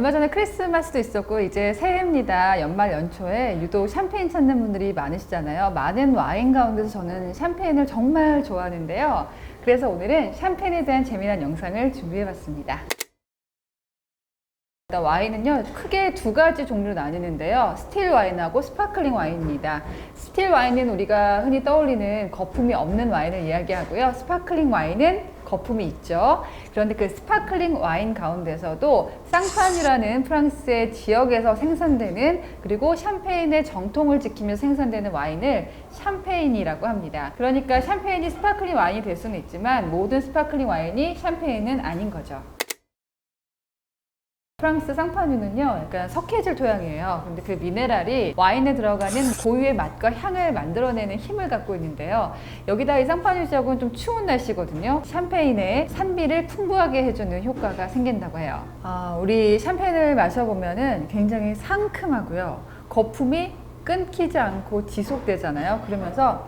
얼마 전에 크리스마스도 있었고 이제 새해입니다. 연말 연초에 유독 샴페인 찾는 분들이 많으시잖아요. 많은 와인 가운데서 저는 샴페인을 정말 좋아하는데요. 그래서 오늘은 샴페인에 대한 재미난 영상을 준비해봤습니다. 일단 와인은요 크게 두 가지 종류로 나뉘는데요 스틸 와인하고 스파클링 와인입니다 스틸 와인은 우리가 흔히 떠올리는 거품이 없는 와인을 이야기하고요 스파클링 와인은 거품이 있죠. 그런데 그 스파클링 와인 가운데서도 쌍파뉴라는 프랑스의 지역에서 생산되는 그리고 샴페인의 정통을 지키며 생산되는 와인을 샴페인이라고 합니다. 그러니까 샴페인이 스파클링 와인이 될 수는 있지만 모든 스파클링 와인이 샴페인은 아닌 거죠 프랑스 쌍파뉴는요, 약간 석회질 토양이에요. 근데 그 미네랄이 와인에 들어가는 고유의 맛과 향을 만들어내는 힘을 갖고 있는데요. 여기다 이 쌍파뉴 지역은 좀 추운 날씨거든요. 샴페인의 산미를 풍부하게 해주는 효과가 생긴다고 해요. 아, 우리 샴페인을 마셔보면은 굉장히 상큼하고요. 거품이 끊기지 않고 지속되잖아요. 그러면서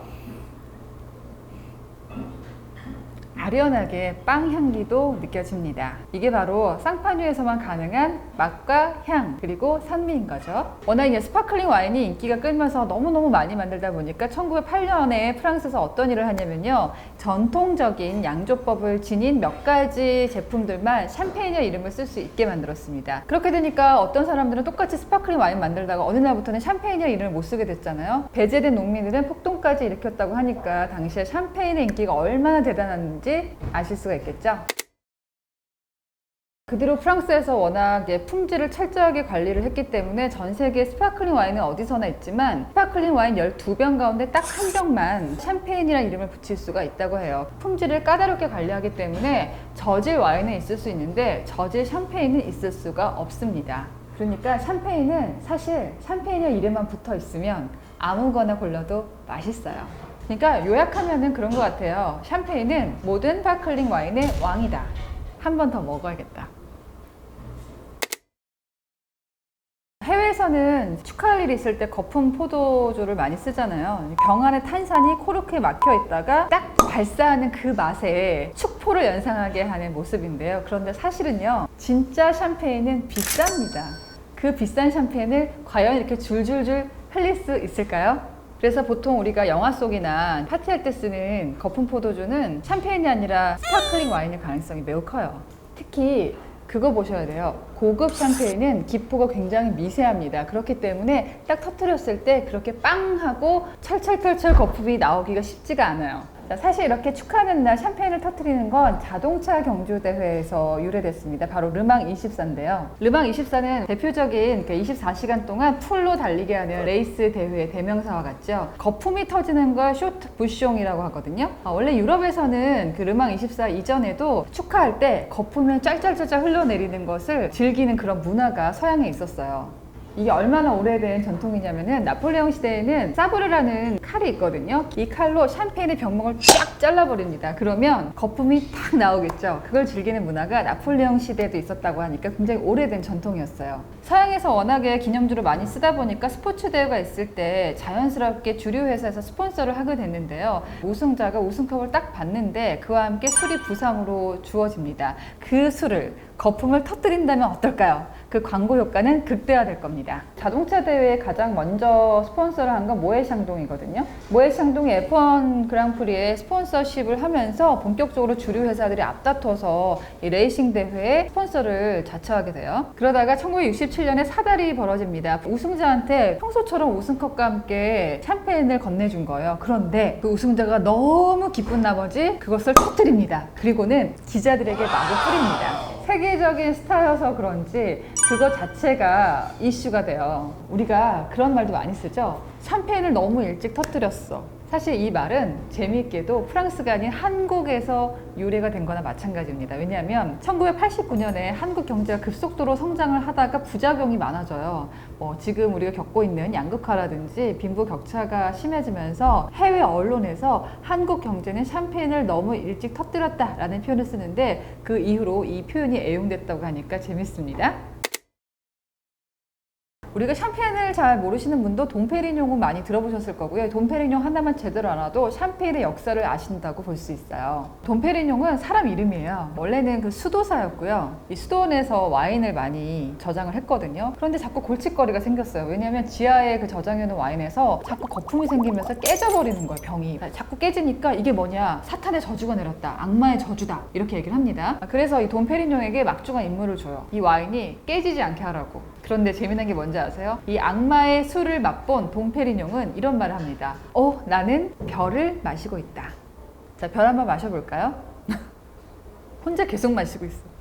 아련하게 빵 향기도 느껴집니다. 이게 바로 쌍파뉴에서만 가능한 맛과 향 그리고 산미인 거죠. 워낙 이제 스파클링 와인이 인기가 끌면서 너무너무 많이 만들다 보니까 1908년에 프랑스에서 어떤 일을 하냐면요. 전통적인 양조법을 지닌 몇 가지 제품들만 샴페인의 이름을 쓸 수 있게 만들었습니다. 그렇게 되니까 어떤 사람들은 똑같이 스파클링 와인 만들다가 어느 날부터는 샴페인의 이름을 못 쓰게 됐잖아요. 배제된 농민들은 폭동까지 일으켰다고 하니까 당시에 샴페인의 인기가 얼마나 대단한지 아실 수가 있겠죠. 그 뒤로 프랑스에서 워낙 예, 품질을 철저하게 관리를 했기 때문에 전 세계 스파클링 와인은 어디서나 있지만 스파클링 와인 12병 가운데 딱 한 병만 샴페인이라는 이름을 붙일 수가 있다고 해요. 품질을 까다롭게 관리하기 때문에 저질 와인은 있을 수 있는데 저질 샴페인은 있을 수가 없습니다. 그러니까 샴페인은 사실 샴페인의 이름만 붙어 있으면 아무거나 골라도 맛있어요. 그러니까 요약하면은 그런 것 같아요. 샴페인은 모든 스파클링 와인의 왕이다. 한 번 더 먹어야겠다. 해외에서는 축하할 일이 있을 때 거품 포도주를 많이 쓰잖아요. 병 안에 탄산이 코르크에 막혀 있다가 딱 발사하는 그 맛에 축포를 연상하게 하는 모습인데요. 그런데 사실은요, 진짜 샴페인은 비쌉니다. 그 비싼 샴페인을 과연 이렇게 줄줄줄 흘릴 수 있을까요? 그래서 보통 우리가 영화 속이나 파티할 때 쓰는 거품 포도주는 샴페인이 아니라 스파클링 와인일 가능성이 매우 커요. 특히 그거 보셔야 돼요. 고급 샴페인은 기포가 굉장히 미세합니다. 그렇기 때문에 딱 터트렸을 때 그렇게 빵 하고 철철철철 거품이 나오기가 쉽지가 않아요. 자, 사실 이렇게 축하하는 날 샴페인을 터트리는 건 자동차 경주 대회에서 유래됐습니다. 바로 르망 24인데요. 르망 24는 대표적인 24시간 동안 풀로 달리게 하는 레이스 대회의 대명사와 같죠. 거품이 터지는 걸 쇼트 부숑이라고 하거든요. 아, 원래 유럽에서는 그 르망 24 이전에도 축하할 때 거품을 짤짤짤짤 흘러내리는 것을 즐기는 그런 문화가 서양에 있었어요. 이게 얼마나 오래된 전통이냐면은 나폴레옹 시대에는 사브르라는 칼이 있거든요. 이 칼로 샴페인의 병목을 쫙 잘라버립니다. 그러면 거품이 탁 나오겠죠. 그걸 즐기는 문화가 나폴레옹 시대에도 있었다고 하니까 굉장히 오래된 전통이었어요. 서양에서 워낙에 기념주를 많이 쓰다 보니까 스포츠 대회가 있을 때 자연스럽게 주류 회사에서 스폰서를 하게 됐는데요. 우승자가 우승컵을 딱 받는데 그와 함께 술이 부상으로 주어집니다. 그 술을 거품을 터뜨린다면 어떨까요? 그 광고 효과는 극대화될 겁니다. 자동차 대회에 가장 먼저 스폰서를 한 건 모에샹동이거든요. 모에샹동이 F1 그랑프리에 스폰서십을 하면서 본격적으로 주류 회사들이 앞다퉈서 이 레이싱 대회에 스폰서를 자처하게 돼요. 그러다가 1967년에 사달이 벌어집니다. 우승자한테 평소처럼 우승컵과 함께 샴페인을 건네준 거예요. 그런데 그 우승자가 너무 기쁜 나머지 그것을 터뜨립니다. 그리고는 기자들에게 마구 뿌립니다. 세계적인 스타여서 그런지 그거 자체가 이슈가 돼요. 우리가 그런 말도 많이 쓰죠. 샴페인을 너무 일찍 터뜨렸어. 사실 이 말은 재미있게도 프랑스가 아닌 한국에서 유래가 된 거나 마찬가지입니다. 왜냐하면 1989년에 한국 경제가 급속도로 성장을 하다가 부작용이 많아져요. 뭐 지금 우리가 겪고 있는 양극화라든지 빈부 격차가 심해지면서 해외 언론에서 한국 경제는 샴페인을 너무 일찍 터뜨렸다라는 표현을 쓰는데 그 이후로 이 표현이 애용됐다고 하니까 재밌습니다. 우리가 샴페인을 잘 모르시는 분도 돈페리뇽은 많이 들어보셨을 거고요. 돈페리뇽 하나만 제대로 알아도 샴페인의 역사를 아신다고 볼 수 있어요. 돈페리뇽은 사람 이름이에요. 원래는 그 수도사였고요. 이 수도원에서 와인을 많이 저장을 했거든요. 그런데 자꾸 골칫거리가 생겼어요. 왜냐하면 지하에 그 저장해놓은 와인에서 자꾸 거품이 생기면서 깨져버리는 거예요. 병이. 자꾸 깨지니까 이게 뭐냐? 사탄의 저주가 내렸다. 악마의 저주다. 이렇게 얘기를 합니다. 그래서 이 돈페리뇽에게 막중한 임무를 줘요. 이 와인이 깨지지 않게 하라고. 그런데 재미난 게 뭔지 아세요? 이 악마의 술을 맛본 돈페리뇽은 이런 말을 합니다. 어, 나는 별을 마시고 있다. 자, 별 한번 마셔볼까요? 혼자 계속 마시고 있어.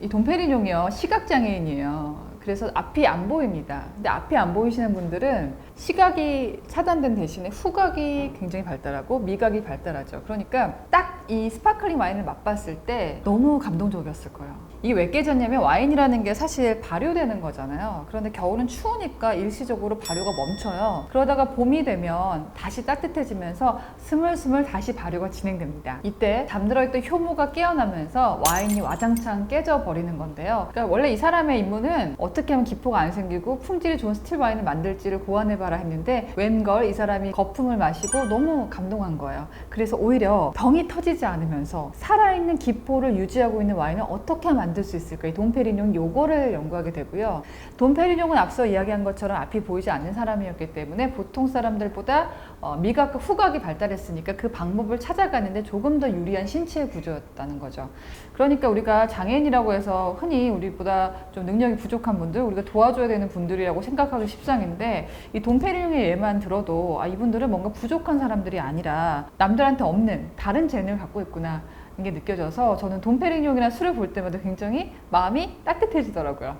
이 돈페리뇽이요 시각장애인이에요. 그래서 앞이 안 보입니다. 근데 앞이 안 보이시는 분들은 시각이 차단된 대신에 후각이 굉장히 발달하고 미각이 발달하죠. 그러니까 딱 이 스파클링 와인을 맛봤을 때 너무 감동적이었을 거예요. 이게 왜 깨졌냐면 와인이라는 게 사실 발효되는 거잖아요. 그런데 겨울은 추우니까 일시적으로 발효가 멈춰요. 그러다가 봄이 되면 다시 따뜻해지면서 스물스물 다시 발효가 진행됩니다. 이때 잠들어 있던 효모가 깨어나면서 와인이 와장창 깨져 버리는 건데요. 그러니까 원래 이 사람의 임무는 어떻게 하면 기포가 안 생기고 품질이 좋은 스틸 와인을 만들지를 고안해봐라 했는데 웬걸 이 사람이 거품을 마시고 너무 감동한 거예요. 그래서 오히려 병이 터지지 않으면서 살아있는 기포를 유지하고 있는 와인을 어떻게 만들 수 있을까? 이 돈페리뇽 요거를 연구하게 되고요. 돈페리뇽은 앞서 이야기한 것처럼 앞이 보이지 않는 사람이었기 때문에 보통 사람들보다 어, 미각과 후각이 발달했으니까 그 방법을 찾아가는데 조금 더 유리한 신체의 구조였다는 거죠. 그러니까 우리가 장애인이라고 해서 흔히 우리보다 좀 능력이 부족한 분들, 우리가 도와줘야 되는 분들이라고 생각하기 십상인데 이 돈페리뇽의 예만 들어도 아, 이분들은 뭔가 부족한 사람들이 아니라 남들한테 없는 다른 재능을 갖고 있구나. 이게 느껴져서 저는 돈페리뇽이나 술을 볼 때마다 굉장히 마음이 따뜻해지더라고요.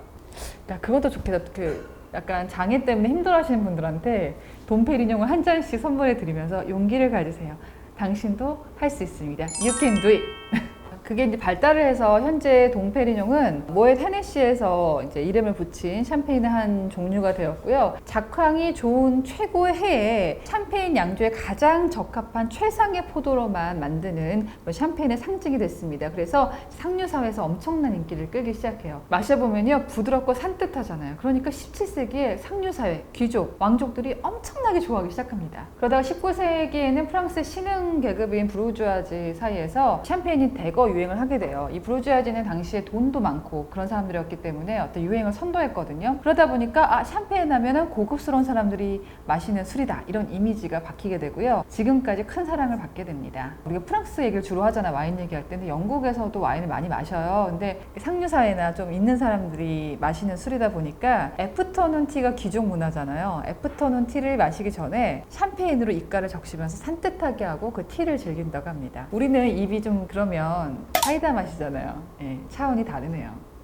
야, 그것도 좋겠다. 그 약간 장애 때문에 힘들어하시는 분들한테 돈페리뇽을 한 잔씩 선물해 드리면서 용기를 가지세요. 당신도 할 수 있습니다. You can do it. 그게 이제 발달을 해서 현재 동페리뇽은 모에 테네시에서 이제 이름을 붙인 샴페인의 한 종류가 되었고요. 작황이 좋은 최고의 해에 샴페인 양조에 가장 적합한 최상의 포도로만 만드는 뭐 샴페인의 상징이 됐습니다. 그래서 상류 사회에서 엄청난 인기를 끌기 시작해요. 마셔보면요 부드럽고 산뜻하잖아요. 그러니까 17세기에 상류 사회 귀족 왕족들이 엄청나게 좋아하기 시작합니다. 그러다가 19세기에는 프랑스 신흥 계급인 브루주아지 사이에서 샴페인이 대거 유행을 하게 돼요. 이 브루주아지는 당시에 돈도 많고 그런 사람들이었기 때문에 어떤 유행을 선도했거든요. 그러다 보니까 아 샴페인 하면은 고급스러운 사람들이 마시는 술이다 이런 이미지가 박히게 되고요. 지금까지 큰 사랑을 받게 됩니다. 우리가 프랑스 얘기를 주로 하잖아 와인 얘기할 때. 근데 영국에서도 와인을 많이 마셔요. 근데 상류 사회나 좀 있는 사람들이 마시는 술이다 보니까 애프터눈 티가 귀족 문화잖아요. 애프터눈 티를 마시기 전에 샴페인으로 입가를 적시면서 산뜻하게 하고 그 티를 즐긴다고 합니다. 우리는 입이 좀 그러면 사이다 맛이잖아요. 예, 차원이 다르네요.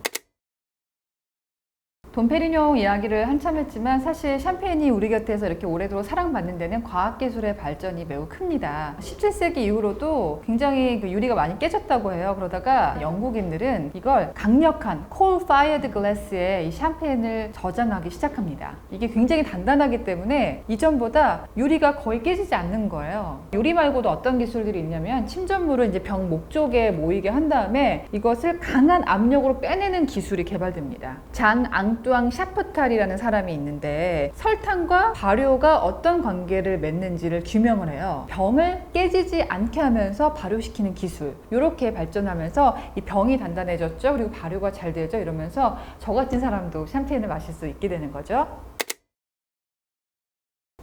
돈페리뇽 이야기를 한참 했지만 사실 샴페인이 우리 곁에서 이렇게 오래도록 사랑받는 데는 과학기술의 발전이 매우 큽니다. 17세기 이후로도 굉장히 그 유리가 많이 깨졌다고 해요. 그러다가 영국인들은 이걸 강력한 coal fired glass에 이 샴페인을 저장하기 시작합니다. 이게 굉장히 단단하기 때문에 이전보다 유리가 거의 깨지지 않는 거예요. 유리 말고도 어떤 기술들이 있냐면 침전물을 이제 병 목 쪽에 모이게 한 다음에 이것을 강한 압력으로 빼내는 기술이 개발됩니다. 장앙 뚜앙 샤프탈이라는 사람이 있는데 설탕과 발효가 어떤 관계를 맺는지를 규명을 해요. 병을 깨지지 않게 하면서 발효시키는 기술. 이렇게 발전하면서 이 병이 단단해졌죠. 그리고 발효가 잘 되죠. 이러면서 저 같은 사람도 샴페인을 마실 수 있게 되는 거죠.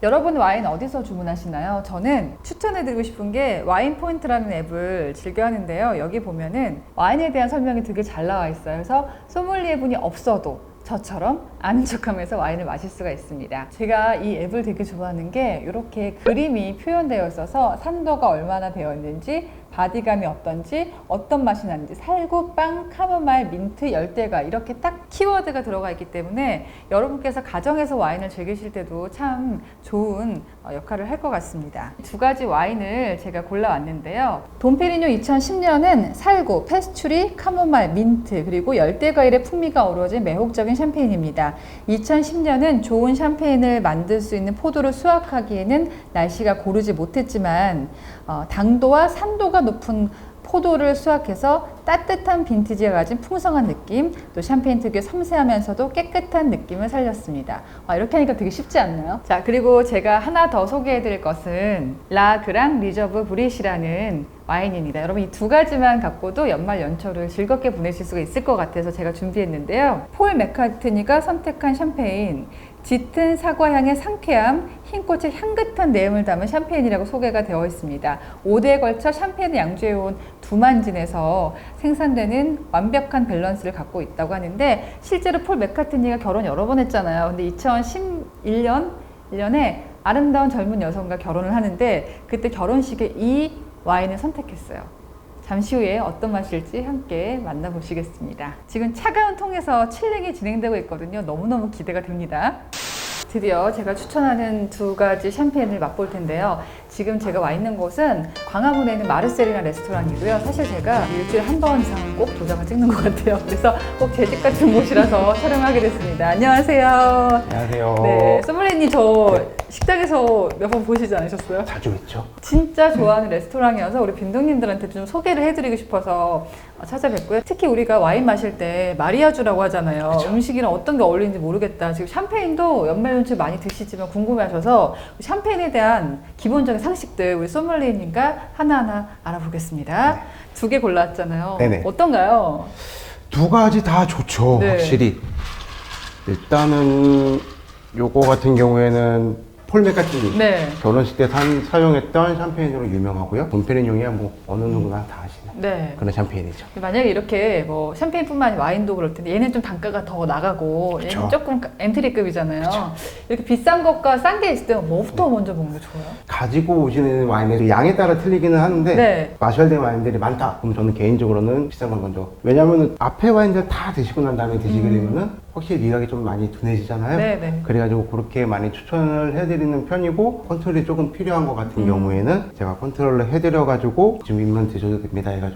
여러분 와인 어디서 주문하시나요? 저는 추천해드리고 싶은 게 와인 포인트라는 앱을 즐겨 하는데요. 여기 보면은 와인에 대한 설명이 되게 잘 나와 있어요. 그래서 소믈리에 분이 없어도 저처럼 아는 척하면서 와인을 마실 수가 있습니다. 제가 이 앱을 되게 좋아하는 게 이렇게 그림이 표현되어 있어서 산도가 얼마나 되어 있는지 바디감이 어떤지 어떤 맛이 나는지 살구, 빵, 카모마일, 민트, 열대과 이렇게 딱 키워드가 들어가 있기 때문에 여러분께서 가정에서 와인을 즐기실 때도 참 좋은 어, 역할을 할 것 같습니다. 두 가지 와인을 제가 골라왔는데요. 돈페리뇽 2010년은 살구, 페스츄리, 카모마일, 민트 그리고 열대과일의 풍미가 어우러진 매혹적인 샴페인입니다. 2010년은 좋은 샴페인을 만들 수 있는 포도를 수확하기에는 날씨가 고르지 못했지만 어, 당도와 산도가 높은 포도를 수확해서 따뜻한 빈티지가 가진 풍성한 느낌, 또 샴페인 특유의 섬세하면서도 깨끗한 느낌을 살렸습니다. 아, 이렇게 하니까 되게 쉽지 않나요? 자, 그리고 제가 하나 더 소개해드릴 것은 라 그랑 리저브 브리시라는 와인입니다. 여러분 이 두 가지만 갖고도 연말 연초를 즐겁게 보내실 수가 있을 것 같아서 제가 준비했는데요. 폴 맥카트니가 선택한 샴페인 짙은 사과향의 상쾌함, 흰 꽃의 향긋한 내음을 담은 샴페인이라고 소개가 되어 있습니다. 5대에 걸쳐 샴페인을 양조해온 두만진에서 생산되는 완벽한 밸런스를 갖고 있다고 하는데 실제로 폴 맥카트니가 결혼 여러 번 했잖아요. 근데 2011년 1년에 아름다운 젊은 여성과 결혼을 하는데 그때 결혼식에 이 와인을 선택했어요. 잠시 후에 어떤 맛일지 함께 만나보시겠습니다. 지금 차가운 통에서 칠링이 진행되고 있거든요. 너무너무 기대가 됩니다. 드디어 제가 추천하는 두 가지 샴페인을 맛볼 텐데요. 지금 제가 와 있는 곳은 광화문에 있는 마르셀이라는 레스토랑이고요. 사실 제가 일주일에 한 번 이상 꼭 도장을 찍는 것 같아요. 그래서 꼭 제 집 같은 곳이라서 촬영하게 됐습니다. 안녕하세요. 안녕하세요. 네, 소믈리님 저 네. 식당에서 몇 번 보시지 않으셨어요? 자주 있죠. 진짜 좋아하는 레스토랑이어서 우리 빈동님들한테 좀 소개를 해드리고 싶어서 찾아뵙고요. 특히 우리가 와인 마실 때 마리아주라고 하잖아요. 음식이랑 어떤 게 어울리는지 모르겠다. 지금 샴페인도 연말 연초 많이 드시지만 궁금해하셔서 샴페인에 대한 기본적인 상식들 우리 소믈리님과 하나하나 알아보겠습니다. 두개 골랐잖아요. 네네. 어떤가요? 두 가지 다 좋죠. 네. 확실히. 일단은 요거 같은 경우에는 폴 맥카트니 네. 결혼식 때 산, 사용했던 샴페인으로 유명하고요. 돈페리뇽이야 뭐 어느 누구나 다 아시는 네. 그런 샴페인이죠. 만약에 이렇게 뭐 샴페인뿐만 아니라 와인도 그럴 텐데 얘는 좀 단가가 더 나가고 얘는 그쵸. 조금 엔트리급이잖아요. 이렇게 비싼 것과 싼 게 있을 때 뭐부터 먼저 먹는 게 좋아요? 가지고 오시는 와인의 양에 따라 틀리기는 하는데 네. 마셔야 될 와인들이 많다. 그럼 저는 개인적으로는 비싼 걸 먼저. 왜냐면은 앞에 와인들 다 드시고 난 다음에 드시게 되면은 확실히 미각이 좀 많이 둔해지잖아요. 음. 네네. 그래가지고 그렇게 많이 추천을 해드리는 편이고 컨트롤이 조금 필요한 것 같은 음. 경우에는 제가 컨트롤을 해드려가지고 지금 입만 드셔도 됩니다 해가지고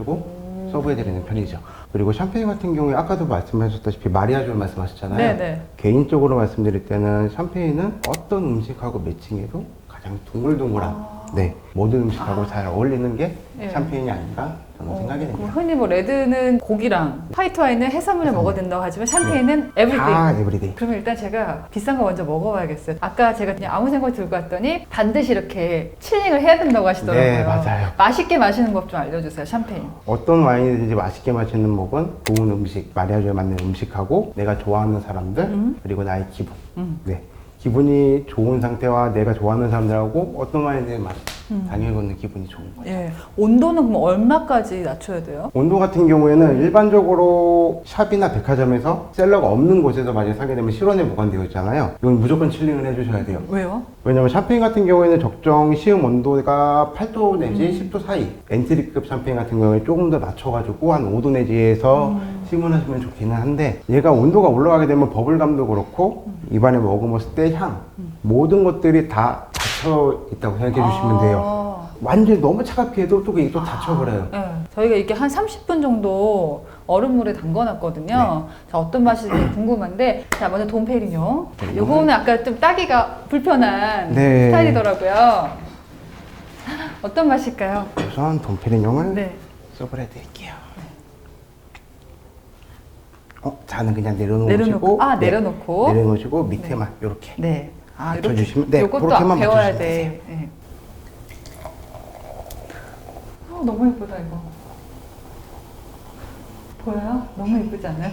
서브해드리는 편이죠. 그리고 샴페인 같은 경우에 아까도 말씀하셨다시피 마리아주를 말씀하셨잖아요. 네네. 개인적으로 말씀드릴 때는 샴페인은 어떤 음식하고 매칭해도 가장 동글동글한 네 모든 음식하고 잘 어울리는 게 네. 샴페인이 아닌가 저는 생각이 그럼 됩니다. 흔히 뭐 레드는 고기랑 화이트 와인은 해산물에 먹어야 된다고 하지만 샴페인은 에브리띵. 다 에브리데이. 그러면 일단 제가 비싼 거 먼저 먹어봐야겠어요. 아까 제가 그냥 아무 생각 들고 왔더니 반드시 이렇게 칠링을 해야 된다고 하시더라고요. 네, 맞아요. 맛있게 마시는 법 좀 알려주세요, 샴페인. 어떤 와인이든지 맛있게 마시는 법은 좋은 음식, 마리아주에 맞는 음식하고 내가 좋아하는 사람들 음. 그리고 나의 기분. 음. 네. 기분이 좋은 상태와 내가 좋아하는 사람들하고 어떤 와인을 맛 음. 당 연히 걷는 기분이 좋은 거예요. 예. 온도는 그럼 얼마까지 낮춰야 돼요? 온도 같은 경우에는 일반적으로 샵이나 백화점에서 셀러가 없는 곳에서 만약 사게 되면 실온에 보관되어 있잖아요. 이건 무조건 칠링을 해주셔야 돼요. 왜요? 왜냐면 샴페인 같은 경우에는 적정 시음 온도가 8도 내지 10도 사이 엔트리급 샴페인 같은 경우에 조금 더 낮춰가지고 한 5도 내지에서 시음하시면 좋기는 한데 얘가 온도가 올라가게 되면 버블감도 그렇고 입안에 머금었을 때 향 모든 것들이 다 닫혀 있다고 생각해 주시면 돼요 아. 완전히 너무 차갑게 해도 또 그게 또 닫혀버려요 네. 저희가 이게 한 30분 정도 얼음물에 담궈놨거든요. 자, 어떤 맛이 궁금한데, 자, 먼저 돈페리뇽. 자, 요거는 아까 좀 따기가 불편한 네. 스타일이더라고요. 어떤 맛일까요? 우선 돈페리뇽을 네. 서브를 해드릴게요 어, 잔은 그냥 내려놓으시고 내려놓고, 아, 네, 내려놓고. 내려놓으시고 밑에만 이렇게 네. 아. 맞춰주시면- 네, 요것도 그렇게만 배워야 돼. 네. 어, 너무 예쁘다, 이거. 보여요? 너무 예쁘지 않아요?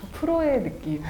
좀 프로의 느낌.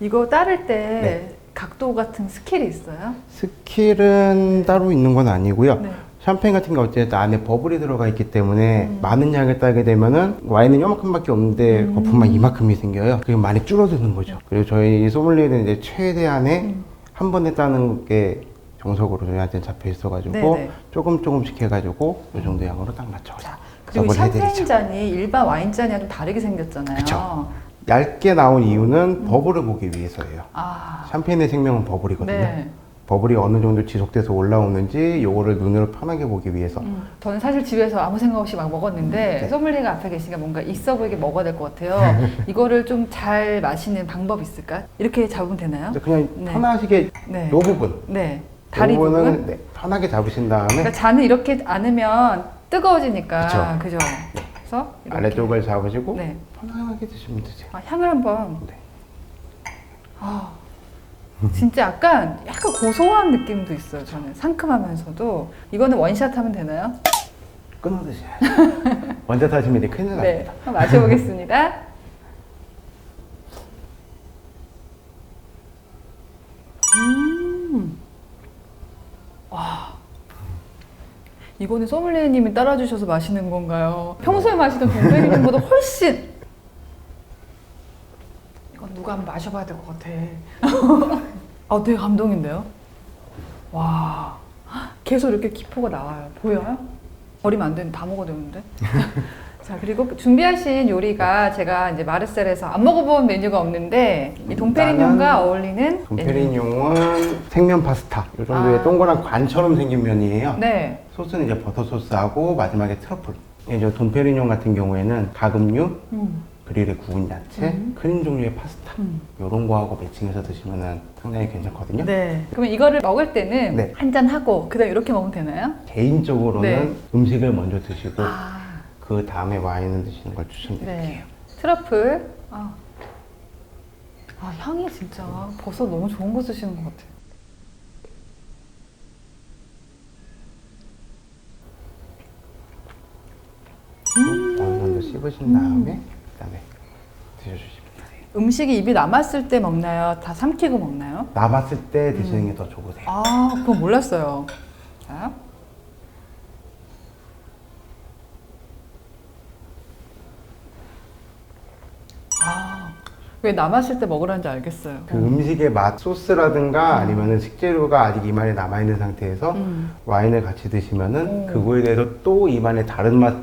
이거 따를 때 네. 각도 같은 스킬이 있어요? 스킬은 따로 있는 건 아니고요. 네. 샴페인 같은 게 어쨌든 안에 버블이 들어가 있기 때문에 음. 많은 양을 따게 되면은 와인은 요만큼밖에 없는데 음. 거품만 이만큼이 생겨요. 그게 많이 줄어드는 거죠. 그리고 저희 소믈리에는 이제 최대한의 음. 한 번에 따는 게 정석으로 저희한테 잡혀 있어가지고 네네. 조금 조금씩 해가지고 이 정도 양으로 딱 맞춰서 자, 그리고 샴페인 해드리죠. 잔이 일반 와인 잔이랑 좀 다르게 생겼잖아요. 그쵸. 얇게 나온 이유는 버블을 보기 위해서예요. 아, 샴페인의 생명은 버블이거든요. 네. 버블이 어느 정도 지속돼서 올라오는지 요거를 눈으로 편하게 보기 위해서 음, 저는 사실 집에서 아무 생각 없이 막 먹었는데 네. 소믈리에가 앞에 계시니까 뭔가 있어 보이게 먹어야 될 것 같아요. 이거를 좀 잘 마시는 방법 있을까? 이렇게 잡으면 되나요? 그냥 네. 편하시게 네. 요 부분 네. 다리 부분. 네, 편하게 잡으신 다음에 그러니까 잔을 이렇게 안으면 뜨거워지니까. 그죠? 그래서 이렇게. 아래쪽을 잡으시고 네. 편하게 드시면 되세요. 아, 향을 한번. 네. 아, 진짜 약간 약간 고소한 느낌도 있어요. 저는 상큼하면서도 이거는 원샷 하면 되나요? 끊어 드셔야죠. 먼저 타시면 큰일 네, 납니다. 한번 마셔보겠습니다. 이거는 소믈리에님이 따라주셔서 마시는 건가요? 평소에 마시던 동백이님보다 훨씬. 이건 누가 한번 마셔봐야 될 것 같아. 아, 되게 감동인데요? 와, 계속 이렇게 기포가 나와요. 보여요? 버리면 안 되는데 다 먹어야 되는데. 자 그리고 준비하신 요리가 제가 이제 마르셀에서 안 먹어본 메뉴가 없는데 이 동페리뇽과 나는 어울리는 메뉴. 동페리뇽은 생면 파스타 요 정도의 아. 동그란 관처럼 생긴 면이에요. 네. 소스는 이제 버터 소스하고 마지막에 트러플. 이제 돈페리뇽 같은 경우에는 가금류, 음. 그릴에 구운 야채, 음. 크림 종류의 파스타 음. 이런 거하고 매칭해서 드시면 상당히 괜찮거든요. 네. 그러면 이거를 먹을 때는 네. 한잔 하고 그다음 이렇게 먹으면 되나요? 개인적으로는 네. 음식을 먼저 드시고 아, 그 다음에 와인을 드시는 걸 추천드릴게요. 네. 트러플. 아. 아 향이 진짜 버섯 너무 좋은 거 쓰시는 것 같아요. 어느 정도 씹으신 다음에 그다음에 드셔주시면 돼요. 음식이 입에 남았을 때 먹나요? 다 삼키고 먹나요? 남았을 때 드시는 게 더 좋으세요. 아, 그건 몰랐어요. 자. 아, 왜 남았을 때 먹으라는지 알겠어요. 그 음식의 맛, 소스라든가 아니면은 식재료가 아직 입안에 남아 있는 상태에서 음. 와인을 같이 드시면은 오. 그거에 대해서 또 입안에 다른 맛이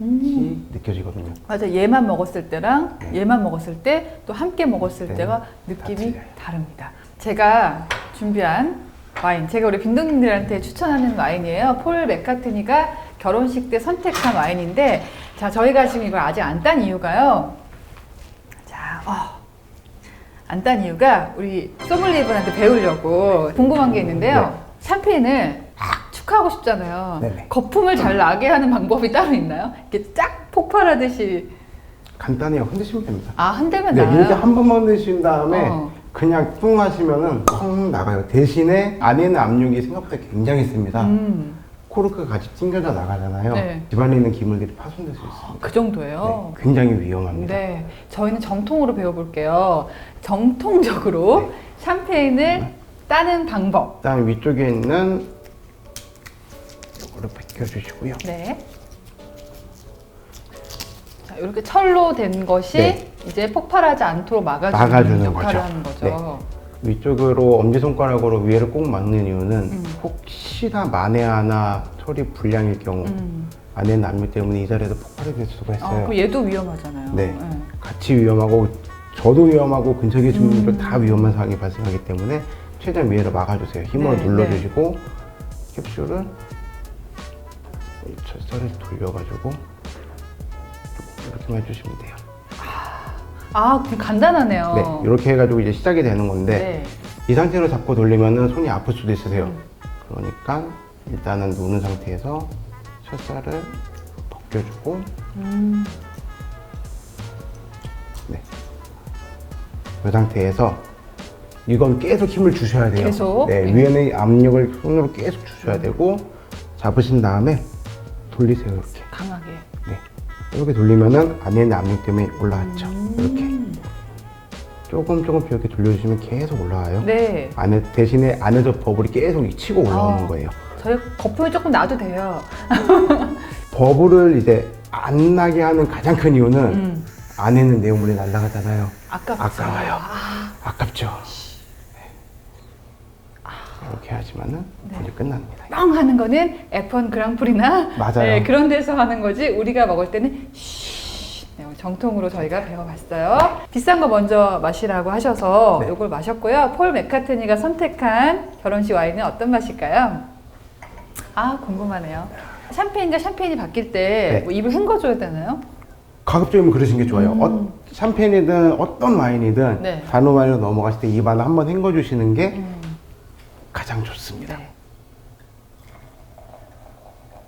음. 느껴지거든요. 맞아, 얘만 먹었을 때랑 네. 얘만 먹었을 때 또 함께 먹었을 네. 때가 다 느낌이 틀려요. 다릅니다. 제가 준비한 와인, 제가 우리 빈둥님들한테 추천하는 와인이에요. 폴 맥카트니가 결혼식 때 선택한 와인인데, 자, 저희가 지금 이걸 아직 안 딴 이유가요. 자, 어. 안 딴 이유가 우리 소믈리에분한테 배우려고 궁금한 게 있는데요. 샴페인을 막 축하하고 싶잖아요. 네네. 거품을 잘 나게 하는 방법이 따로 있나요? 이렇게 쫙 폭발하듯이 간단해요. 흔드시면 됩니다. 아 흔들면 네, 나요. 이렇게 한 번만 드신 다음에 어. 그냥 뚱 하시면은 펑 나가요. 대신에 안에 있는 압력이 생각보다 굉장히 셉니다. 음, 코르크가 같이 튕겨져 나가잖아요. 네. 집안에 있는 기물들이 파손될 수 있습니다. 그 정도예요. 네, 굉장히 위험합니다. 네, 저희는 정통으로 배워볼게요. 정통적으로 네. 샴페인을 따는 방법. 그다음 위쪽에 있는 이거를 벗겨주시고요. 네. 자, 이렇게 철로 된 것이 네. 이제 폭발하지 않도록 막아주는, 막아주는 역할을 거죠. 하는 거죠. 위쪽으로 엄지손가락으로 위에를 꼭 막는 이유는 음. 혹시나 만에 하나 처리 불량일 경우 음. 안에 압력 때문에 이 자리에서 폭발이 될 수가 아, 있어요. 그럼 얘도 위험하잖아요. 네. 같이 위험하고 저도 위험하고 근처에 계신 음. 다 위험한 상황이 발생하기 때문에 최대한 위에를 막아주세요. 힘으로 네, 눌러주시고 캡슐을 이 철사를 돌려가지고 이렇게만 해주시면 돼요. 아, 그럼 간단하네요. 네, 이렇게 해가지고 이제 시작이 되는 건데 네. 이 상태로 잡고 돌리면은 손이 아플 수도 있으세요. 음. 그러니까 일단은 누는 상태에서 철사를 벗겨주고 음. 네. 이 상태에서 이건 계속 힘을 주셔야 돼요. 계속? 네, 네. 위에는 압력을 손으로 계속 주셔야 되고 잡으신 다음에 돌리세요 이렇게. 강하게. 네. 이렇게 돌리면은 안에 있는 압력 때문에 올라왔죠. 음. 이렇게 조금 조금씩 이렇게 돌려주시면 계속 올라와요. 네. 안에 대신에 안에서 버블이 계속 치고 올라오는 아. 거예요. 저희 거품이 조금 나도 돼요. 버블을 이제 안 나게 하는 가장 큰 이유는 음. 안에는 내용물이 날아가잖아요. 아깝죠. 아까워요. 아, 아깝죠. 네. 이렇게 하지만은 네. 이제 끝납니다. 뻥 하는 거는 F1 그랑프리나 맞아요. 네, 그런 데서 하는 거지 우리가 먹을 때는 쉬 네, 오늘 정통으로 저희가 배워봤어요. 비싼 거 먼저 마시라고 하셔서 네. 이걸 마셨고요. 폴 맥카트니가 선택한 결혼식 와인은 어떤 맛일까요? 아 궁금하네요. 샴페인과 샴페인이 바뀔 때 네. 뭐 입을 헹궈줘야 되나요? 가급적이면 그러신 게 좋아요. 음. 어, 샴페인이든 어떤 와인이든 네. 단호 와인으로 넘어갔을 때입 안을 한번 헹궈주시는 게 음, 가장 좋습니다. 네.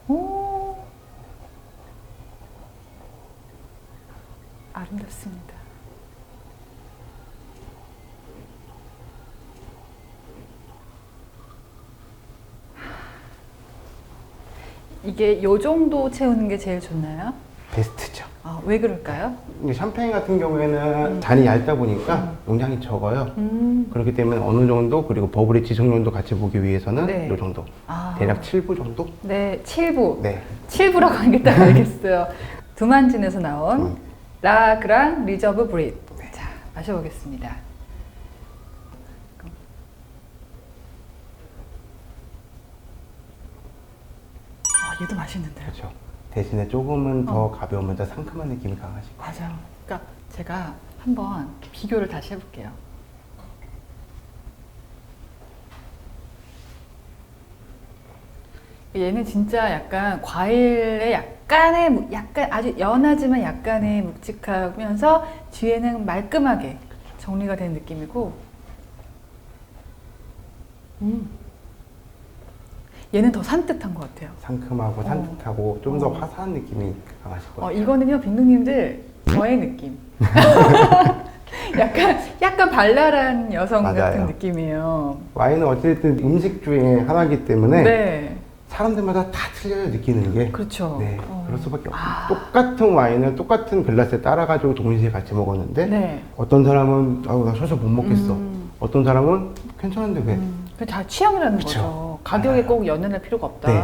오. 아름답습니다. 이게 요 정도 채우는 게 제일 좋나요? 베스트죠. 아, 왜 그럴까요? 샴페인 같은 경우에는 잔이 얇다 보니까 용량이 적어요. 음. 그렇기 때문에 어느 정도 그리고 버블의 지속량도 같이 보기 위해서는 네. 이 정도 아. 대략 7부 정도? 네, 7부. 네. 7부라고 한게딱 알겠어요. 두만진에서 나온 음. 라 그랑 리저브 브릿. 자, 마셔보겠습니다. 아, 얘도 맛있는데요. 그렇죠. 대신에 조금은 어. 더 가벼우면서 상큼한 느낌이 강하시고 맞아요. 그러니까 제가 한번 비교를 다시 해볼게요. 얘는 진짜 약간 과일의 약간의 무- 약간 아주 연하지만 약간의 묵직하면서 뒤에는 말끔하게 정리가 된 느낌이고, 음, 얘는 더 산뜻한 것 같아요. 상큼하고 어. 산뜻하고 좀더 어. 화사한 느낌이 강하실 어, 거예요. 이거는요, 빙등님들 저의 느낌. 약간 약간 발랄한 여성 같은 맞아요. 느낌이에요. 와인은 어쨌든 음식 중에 하나이기 때문에 네, 사람들마다 다 틀려요 느끼는 게. 그렇죠. 네, 어. 그럴 수밖에 없어요. 아. 똑같은 와인을 똑같은 글라스에 따라가지고 동시에 같이 먹었는데 네. 어떤 사람은 아우 나 서서 못 먹겠어. 음. 어떤 사람은 괜찮은데 왜? 음, 그게 다 취향이라는 그쵸. 거죠. 가격에 맞아요. 꼭 연연할 필요가 없다. 네.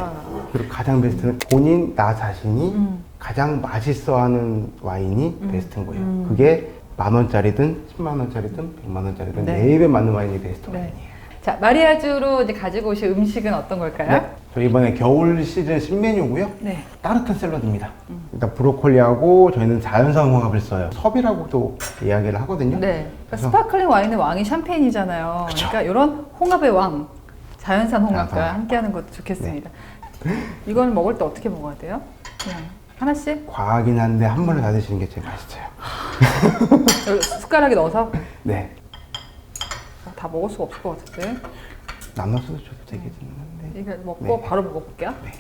그리고 가장 베스트는 본인 나 자신이 음. 가장 맛있어하는 와인이 음. 베스트인 거예요. 음. 그게 만 원짜리든 10만 원짜리든 100만 원짜리든 네. 내 입에 맞는 와인이 베스트 네. 와인이에요. 자, 마리아주로 이제 가지고 오신 음식은 어떤 걸까요? 네. 저 이번에 겨울 시즌 신메뉴고요. 네. 따뜻한 샐러드입니다. 음. 일단 브로콜리하고 저희는 자연산 홍합을 써요. 섭이라고도 이야기를 하거든요. 네. 그러니까 그래서- 스파클링 와인의 왕이 샴페인이잖아요. 그쵸. 그러니까 이런 홍합의 왕, 자연산 홍합과 자연산. 네. 함께하는 것도 좋겠습니다. 이거는 먹을 때 어떻게 먹어야 돼요? 그냥 하나씩 과하긴 한데 한 번에 다 드시는 게 제일 맛있어요. 여기 숟가락에 넣어서 네. 다 먹을 수가 없을 것 같은데. 남녀서도 줘도 되게 듣는데. 이거 먹고 네. 바로 먹어볼게요. 네.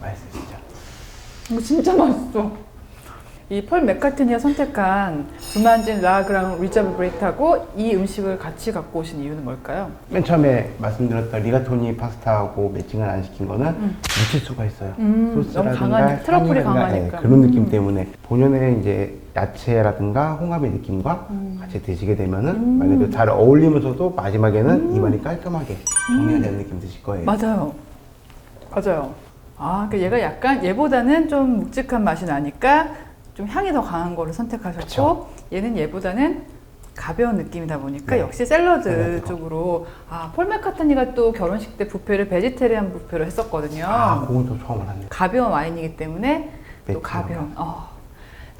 맛있으시죠? 이거 진짜 맛있어. 이펄 맥카트니가 선택한 두만진 라그랑 리저브 브레이트하고 이 음식을 같이 갖고 오신 이유는 뭘까요? 맨 처음에 말씀드렸던 리가토니 파스타하고 매칭을 안 시킨 거는 음. 묻힐 수가 있어요. 음, 너무 강하니- 트러플이 강하니까. 예, 그런 느낌 음. 때문에 본연의 이제 야채라든가 홍합의 느낌과 음. 같이 드시게 되면은 음. 말 그대로 잘 어울리면서도 마지막에는 입안이 깔끔하게 정리가 되는 느낌 드실 거예요. 맞아요. 맞아요. 아, 그 얘가 약간 얘보다는 좀 묵직한 맛이 나니까 좀 향이 더 강한 거를 선택하셨고 그쵸. 얘는 얘보다는 가벼운 느낌이다 보니까 네. 역시 샐러드 샐러드로. 쪽으로 아, 폴 맥카트니가 또 결혼식 때 부페를 베지테리안 부페로 했었거든요. 아, 그건 또 처음 알았네요. 가벼운 와인이기 때문에 또. 가벼운. 어.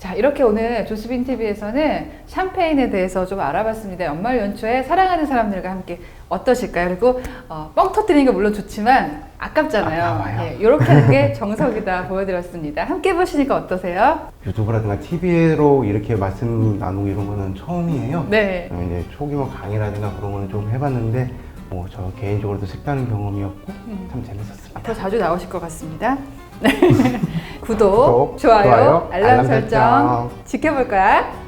자 이렇게 오늘 조스빈 TV에서는 샴페인에 대해서 좀 알아봤습니다. 연말 연초에 사랑하는 사람들과 함께 어떠실까요? 그리고 어, 뻥 터뜨리는 게 물론 좋지만 아깝잖아요. 아까워요. 예, 이렇게 하는 게 정석이다 보여드렸습니다. 함께 보시니까 어떠세요? 유튜브라든가 TV로 이렇게 말씀 나누고 이런 거는 처음이에요. 네. 어, 이제 초기화 강의라든가 그런 거는 좀 해봤는데 뭐 저 개인적으로도 색다른 경험이었고 음. 참 재밌었습니다. 앞으로 자주 나오실 것 같습니다. 구독, 구독, 좋아요, 알람, 알람 설정. 지켜볼 거야.